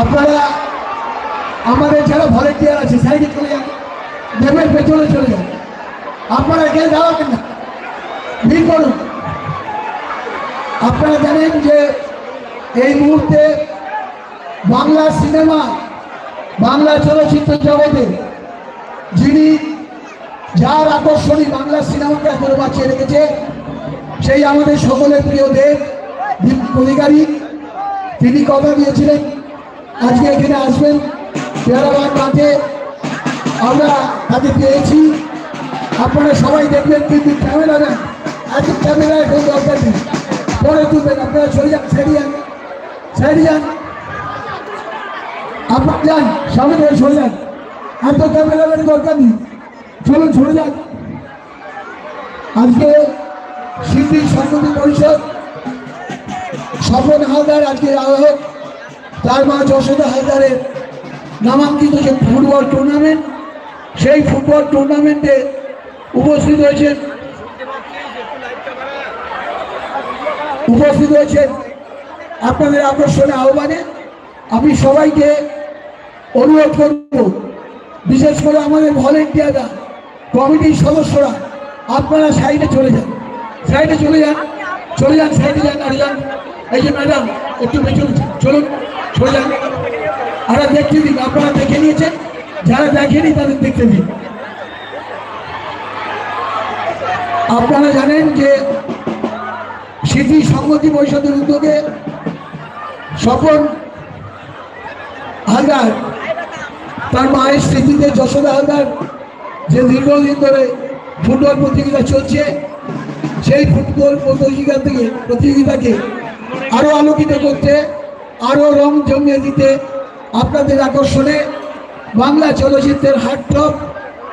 আপনারা আমাদের যারা ভলেন্টিয়ার আছে, সাইডে চলে যান। দেবের পেছনে চলে যান। আপনারা এখানে দাঁড়াবেন না। ভিড় করুন। আপনারা জানেন যে এই মুহূর্তে বাংলা সিনেমা, বাংলা চলচ্চিত্র জগতে যিনি যার আকর্ষণী বাংলা সিনেমাকে এখনও বাঁচিয়ে রেখেছে, সেই আমাদের সকলের প্রিয় দেব দীপ অধিকারী তিনি কথা দিয়েছিলেন আজকে এখানে আসবেন পেয়ারাবার মাঠে আমরা তাকে পেয়েছি। আপনারা সবাই দেখবেন কিন্তু ক্যামেরা না আজকে ক্যামেরায় কোনো দরকার নেই। পরে তুলবেন, আপনারা চলে যান সাইডে যান সাইডে যান। আপনার যান, সামনে থেকে সরে যান। এত ক্যামেরাম্যানের দরকার নেই। চলুন, সরে যান। আজকে সিদ্ধি সংগঠন পরিষদ, স্বপন হালদার আজকে আয়োজক তার মা যশোদা হালদারের নামাঙ্কিত যে ফুটবল টুর্নামেন্ট সেই ফুটবল টুর্নামেন্টে উপস্থিত হয়েছেন উপস্থিত হয়েছেন আপনাদের আকর্ষণে আহ্বানে। আমি সবাইকে অনুরোধ করব, বিশেষ করে আমাদের ভলেন্টিয়াররা, কমিটির সদস্যরা, আপনারা সাইডে চলে যান। সাইডে চলে যান চলে যান, সাইডে যান, আর যান। এই যে ম্যাডাম, একটু পেছনে চলুন। যান আর দেখতে দিন, আপনারা দেখে নিয়েছেন? যারা দেখেনি তাদের দেখতে দিন। আপনারা জানেন যে স্মৃতি সংগতি পরিষদের উদ্যোগে স্বপন হালদার, তার মায়ের স্মৃতিতে যশোদা হালদার যে দীর্ঘদিন ধরে ফুটবল প্রতিযোগিতা চলছে, সেই ফুটবল প্রতিযোগিতা থেকে প্রতিযোগিতাকে আরও আলোকিত করতে আরও রং জমিয়ে দিতে আপনাদের আকর্ষণে বাংলা চলচ্চিত্রের হার্টটপ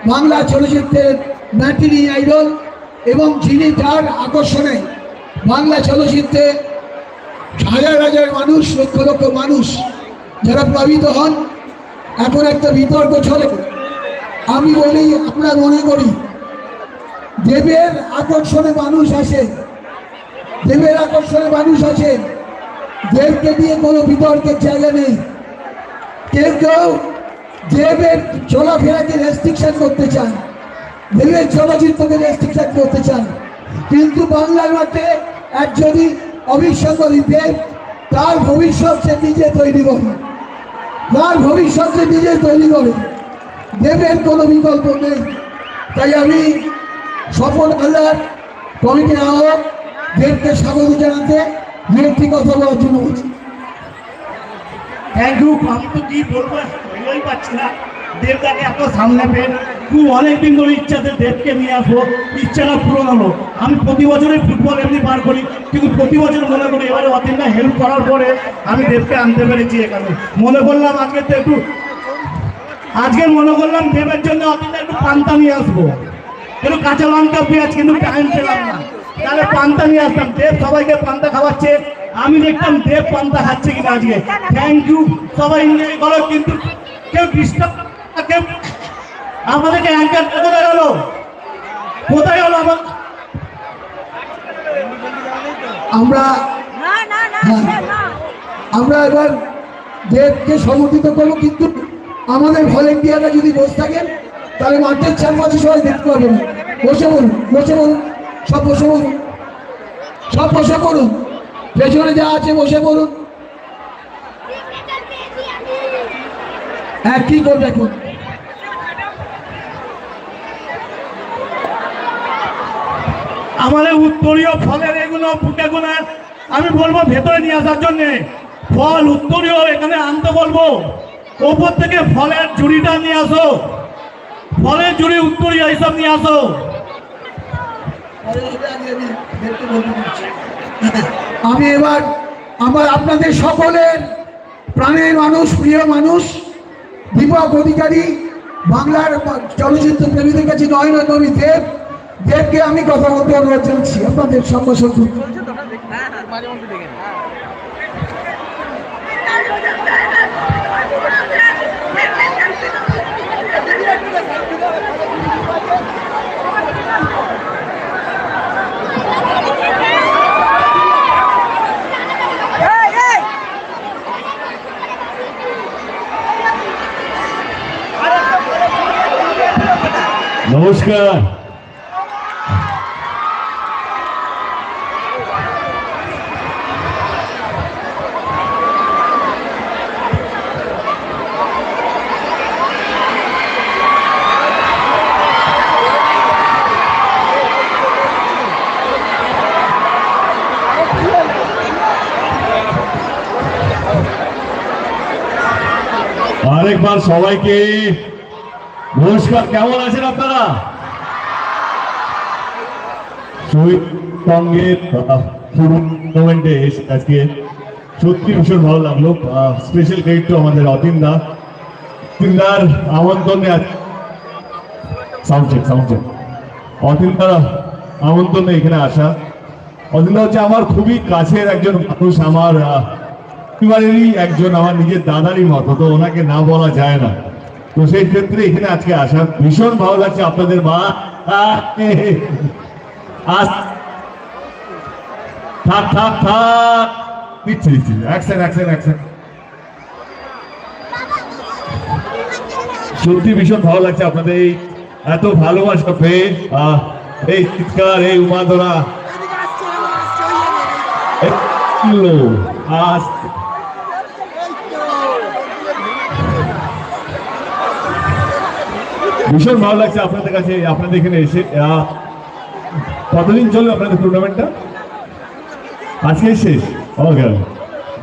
বাংলা চলচ্চিত্রের ম্যাটিনি আইডল এবং যিনি তার আকর্ষণে বাংলা চলচ্চিত্রে হাজার হাজার মানুষ, লক্ষ লক্ষ মানুষ যারা প্লাবিত হন এখন একটা বিতর্ক চলে আমি বলি আমরা মনে করি, দেবের আকর্ষণে মানুষ আসে, দেবের আকর্ষণে মানুষ আছে দেবকে দিয়ে কোনো বিতর্কের জায়গা নেই। কেউ কেউ দেবের চলাফেরাকে রেস্ট্রিকশন করতে চান। দেবের চলচ্চিত্রকে রেস্ট্রিকশন করতে চান। কিন্তু বাংলার মাঠে যদি অবিস্মরণী দেব তার ভবিষ্যৎ সে নিজে তৈরি করে তার ভবিষ্যৎ সে নিজে তৈরি করে দেবের কোনো বিকল্প নেই। তাই আমি সফল হাজার কমিটির আহ্বায়ক দেবকে স্বাগত জানাতে বিরক্তি কথা বলার জন্য। বলছি থ্যাংক ইউ আমি তো কি বলব ভেবেই পাচ্ছি না। দেবদাকে এত সামনে পেয়ে খুব অনেকদিন ধরে ইচ্ছাতে দেবকে নিয়ে আসব ইচ্ছাটা পূরণ হলো। আমি প্রতি বছরই ফুটবল এমনি পার করি কিন্তু প্রতি বছর মনে করি এবারে অতিনটা হেল্প করার পরে আমি দেবকে আনতে পেরেছি এখানে। মনে করলাম আজকে তো একটু আজকে মনে করলাম দেবের জন্য অতিনটা একটু পান্তা নিয়ে আসব। একটু কাঁচা লঙ্কা পেঁয়াজ কিন্তু টাইম পেলাম না। তাহলে পান্তা নিয়ে আসতাম দেব সবাইকে পান্তা খাওয়াচ্ছে। আমি দেখতাম দেব পান্তা খাচ্ছে কিনা আজকে। থ্যাংক ইউ সবাই এনজয় করো কিন্তু কেউ ডিস্টার্ব কেউ আমাদেরকে অ্যাঙ্কার কোথায় গেল? কোথায় গেল আমার আমরা হ্যাঁ। আমরা এবার দেবকে সমর্থিত করব কিন্তু আমাদের ভলেন্টিয়াররা যদি বসে থাকেন তাহলে মাঠের চারপাশে সবাই দেখতে পাবেন বসে বলুন বসে বলুন সব বসে সব বসে করুন। পেছনে যা আছে বসে বলুন হ্যাঁ কি করবে এখন? আমাদের উত্তরীয় ফলের এগুলো ফুটেগুলো আমি বলব ভেতরে নিয়ে আসার জন্য। ফল উত্তরীয়, এখানে আনতে বলব। ওপর থেকে ফলের ঝুড়িটা নিয়ে আসো। ফলের ঝুড়ি উত্তরীয়, এইসব নিয়ে আসো। আমি এবার আমার আপনাদের সকলের প্রাণের মানুষ, প্রিয় মানুষ দীপক অধিকারী, বাংলার চলচ্চিত্র প্রেমীদের কাছে নয়ন নবী দেব, দেবকে আমি কথা বলতে অনুরোধ জানাচ্ছি আপনাদের সম্ভাষণ নমস্কার আরেকবার সবাইকে নমস্কার, কেমন আছেন আপনারা? শহীদ সঙ্গের টুর্নামেন্টে আজকে সত্যি ভীষণ ভালো লাগল। স্পেশাল ক্রেডিট আমাদের অতীন দা। অতীন দার আমন্ত্রণে অতীন দার আমন্ত্রণে এখানে আসা। অতীন দা হচ্ছে আমার খুবই কাছের একজন মানুষ, আমার পরিবারেরই একজন, আমার নিজের দাদারই মতো, তো ওনাকে না বলা যায় না। তো সেই ক্ষেত্রে এখানে আজকে আসা ভীষণ ভালো লাগছে আপনাদের মা। থাক থাক থাক। দিচ্ছি দিচ্ছি অ্যাকশন অ্যাকশন অ্যাকশন সত্যি ভীষণ ভালো লাগছে আপনাদের এই এত ভালোবাসা পেয়ে। এই চিৎকার, এই উমাদনা এই ভীষণ ভালো লাগছে আপনাদের কাছে, আপনাদের এখানে এসে কতদিন চলবে আপনাদের টুর্নামেন্টটা আজকে শেষ ওকে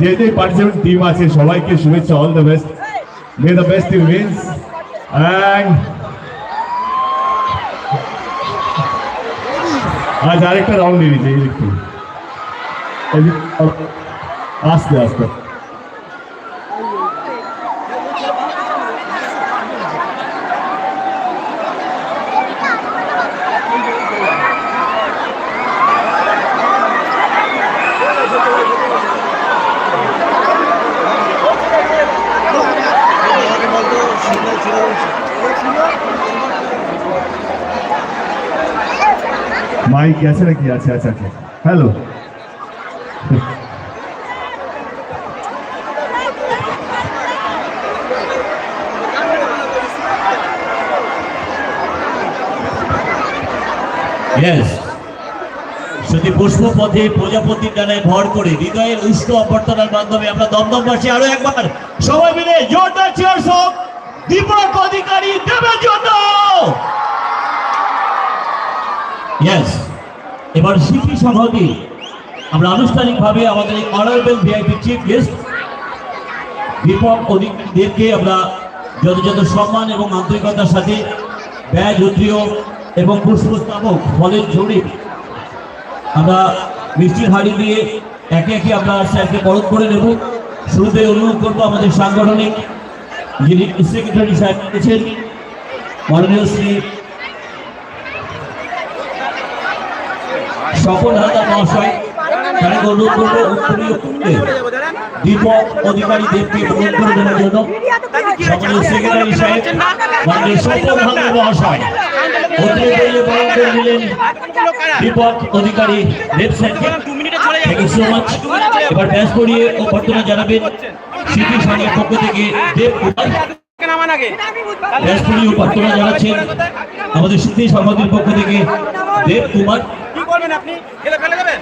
যে যে পার্টিসিপেন্ট টিম আছে, সবাইকে শুভেচ্ছা all the best may the best team wins and আজ আরেকটা রাউন্ড দিচ্ছে, এই একটু। আস্তে আস্তে। মাইক আছে নাকি? আছে আছে আছে। Hello Yes. শুধু পুষ্প পথে প্রজাপতির ডানায় ভর করে হৃদয়ের উষ্ণ অভ্যর্থনার মাধ্যমে আমরা দমদম দমদমবাসী আরও একবার সবাই মিলে জোরদার চেয়ার হোক দীপক অধিকারী দেবের জন্য। এবার শিল্পী সংহতি। আমরা আনুষ্ঠানিকভাবে আমাদের এই honourable VIP chief guest Deepak অধিকারীদেরকে আমরা যথাযথ সম্মান এবং আন্তরিকতার সাথে ব্যয় উদ্রিয় এবং পুষ্পস্তাবক ফলের ঝুড়ি আমরা মিষ্টির হাড়ি দিয়ে একে একে আমরা স্যারকে বরণ করে নেব। শুরুতে অনুরোধ করব আমাদের সাংগঠনিক যিনি সেক্রেটারি সাহেব রয়েছেন, মাননীয় শ্রী স্বপন হালদার মহাশয় অনুরোধ দীপক অধিকারী দেবকে করে দেওয়ার জন্য। সেক্রেটারি সাহেব মহাশয় দীপক অধিকারী পক্ষ থেকে জানাচ্ছেন আমাদের স্মৃতি সংঘের পক্ষ থেকে দেব কুমার করবেন আপনি? খেলে ফেলে দেবেন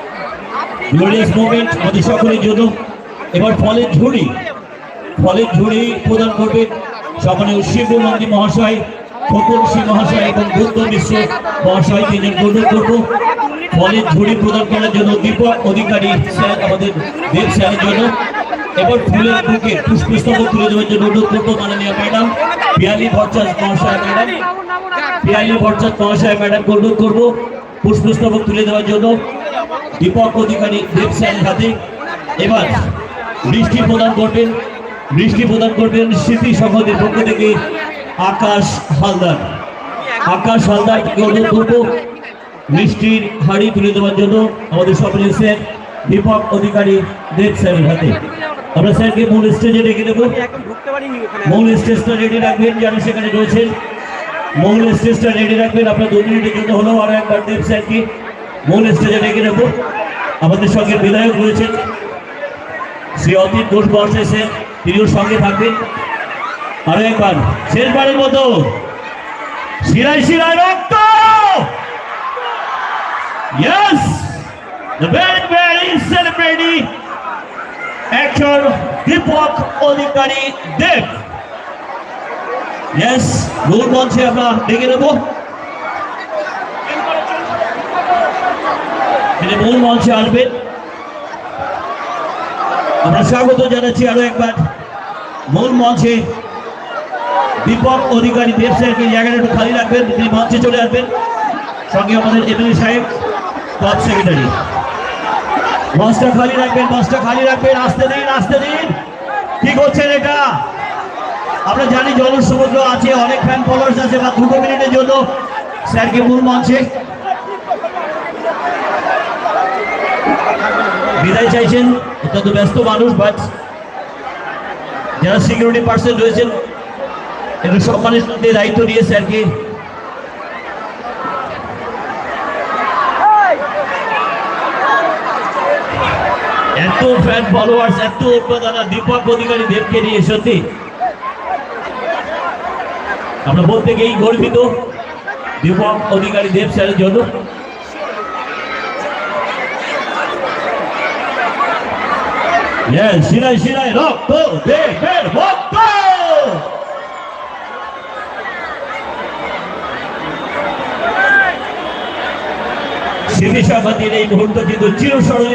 গ্লোরিয়াস মুভমেন্ট আমাদের জন্য। এবার ফলের ঝুড়ি। ফলের ঝুড়ি প্রদান করবেন সকলে শিব নন্দী মহাশয়, খোকন সিং মহাশয় এবং বুদ্ধ মিশ্র মহাশয় তিনজন অনুরোধ করব। ফলের ঝুড়ি প্রদান করার জন্য দীপক অধিকারী স্যার আমাদের দেব স্যারের জন্য। এবার ফুলের বুকে পুষ্পস্তবক তুলে দেওয়ার জন্য অনুরোধ করব মাননীয় ম্যাডাম। পিয়ালি ভট্টাচ মহাশয়, ম্যাডাম। পিয়ালি ভট্টাচ মহাশয় ম্যাডাম অনুরোধ করব। পুষ্পস্তবক তুলে দেওয়ার জন্য দীপক অধিকারী দেব স্যারের হাতে। এবার বৃষ্টি প্রদান করবেন বৃষ্টি প্রদান করবেন স্মৃতি সংঘের পক্ষ থেকে আকাশ হালদার। আকাশ হালদার অনুরোধ করব মিষ্টির হাড়ি তুলে দেওয়ার জন্য আমাদের সকলের স্যার, দীপক অধিকারী দেব স্যারের হাতে। আমরা স্যারকে মূল স্টেজে ডেকে দেবো মূল স্টেজটা রেডি রাখবেন যারা সেখানে রয়েছেন। মূল স্টেজটা রেডি রাখবেন। আপনার দু মিনিটের জন্য হলেও আরও একবার দেব স্যারকে। মূল স্টেজে ডেকে নেব। আমাদের সঙ্গে বিধায়ক রয়েছেন শ্রী অতীত ঘোষ মহাশয় স্যার তিনিও সঙ্গে থাকবেন। আরও একবার শেষবারের মতো। শিরায় শিরায় রক্ত! অধিকারী দেব Yes, মূল মঞ্চে আমরা ডেকে নেব তিনি মূল মঞ্চে আসবেন আমরা স্বাগত জানাচ্ছি আরও একবার। মূল মঞ্চে দীপক অধিকারী দেব স্যারকে জায়গাটা একটু খালি রাখবেন তিনি মঞ্চে চলে আসবেন। সঙ্গে আমাদের এমএলএ সাহেব ক্লাব সেক্রেটারি মঞ্চটা খালি রাখবেন মঞ্চটা খালি রাখবেন আসতে দিন আসতে দিন। কি করছেন এটা? আমরা জানি জনসমুদ্র আছে, অনেক ফ্যান ফলোয়ার্স আছে, বা দুটো মিনিটের জন্য স্যারকে মূল মঞ্চে বিদায় চাইছেন, অত্যন্ত ব্যস্ত মানুষ বাট যারা সিকিউরিটি পার্সন রয়েছেন একটু সম্মানের সাথে দায়িত্ব নিয়ে স্যারকে এত ফ্যান ফলোয়ার্স এত উৎপাদনা দীপক অধিকারী দেবকে নিয়ে, সত্যি। আমরা বলতে গিয়েই গর্বিত দীপক অধিকারী দেব স্যারের জন্য এই মুহূর্ত কিন্তু চিরস্মরণীয়